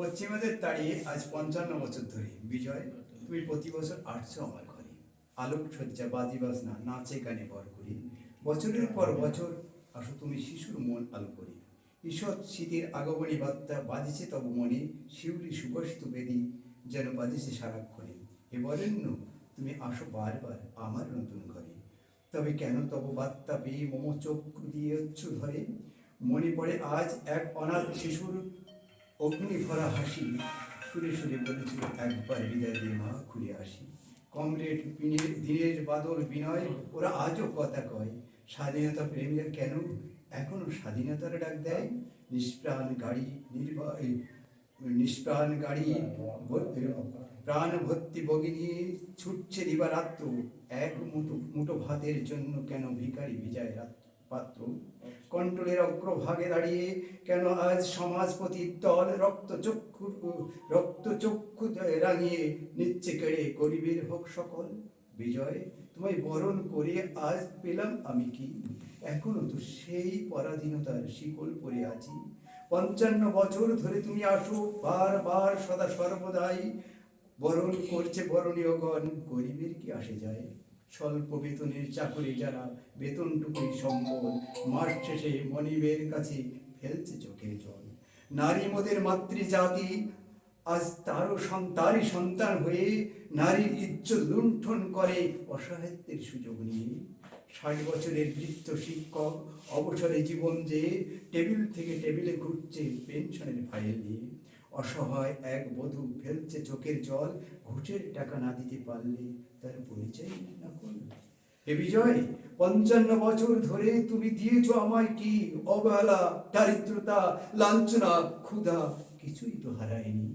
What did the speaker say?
পশ্চিমাদের তাড়িয়ে আজ পঞ্চান্ন বছর ধরে। বিজয়, তুমি প্রতি বছর আসছো আমার ঘরে আলোক সজ্জা বাজি বাজনা নাচে গানে ভর করি। বছরের পর বছর আসো তুমি শিশুর মন আলো করি। ঈষৎ শীতের আগমনী বার্তা বাজিছে তব মনে, শিউলি সুবাসিত বেদি যেন বাজিছে সারাক্ষণে। এ বরেণ্য, তুমি আসো বারবার আমার নতুন ঘরে। তবে কেন তব বার্তা পেয়ে মম চক্ষু দিয়েছ ধরে? মনে পড়ে আজ এক অনাথ শিশুর অগ্নি ভরা হাসি সুরে সুরে বলেছিল, একবার বিদায় দিয়ে মা খুলে আসি। কমরেড দিনের বাদল বিনয়, ওরা আজও কথা কয়, স্বাধীনতা প্রেমীরা কেন এখনও স্বাধীনতার ডাক দেয়? নিষ্প্রাণ গাড়ি নির্বা নিষ্প্রাণ গাড়ি প্রাণ ভর্তি বগিনী ছুটছে দিবারাত্র। এক মুঠো মুঠো ভাতের জন্য কেন ভিখারি বিজয় রাত, পাত্র? কন্ট্রোলের অগ্রভাগে দাঁড়িয়ে, কেন আজ সমাজপতির দল রক্তচক্ষু রক্তচক্ষু রাঙিয়ে নিচ্ছে কেড়ে গরিবের হোক সকল? বিজয়, তোমায় বরণ করে আজ পেলাম আমি কি? এখনও তো সেই পরাধীনতার শিকল পরে আছি। পঞ্চান্ন বছর ধরে তুমি আসো, বারবার সদা সর্বদাই বরণ করছে বরণীয়গণ, গরিবের কি আসে যায়? স্বল্প বেতনের চাকরি যারা বেতনটুকুই সম্বল, মাস শেষে মনিবের কাছে ফেলছে চোখের জল। নারী মোদের মাতৃজাতি, আজ তারও তারই সন্তান হয়ে নারীর ইজ্জত লুণ্ঠন করে অসাহিত্যের সুযোগ নিয়ে। ষাট বছরের বৃত্ত শিক্ষক, অবসরে জীবন যে টেবিল থেকে টেবিলে ঘুরছে পেনশনের ফাইল নিয়ে। অসহায় এক বধূ ফেলছে চোখের জল, ঘুষের টাকা না দিতে পারলে তার পরিচয় না করল। হে বিজয়, পঞ্চান্ন বছর ধরে তুমি দিয়েছ আমায় কি অবহেলা, দারিদ্রতা, লাঞ্ছনা, ক্ষুধা, কিছুই তো হারায়নি।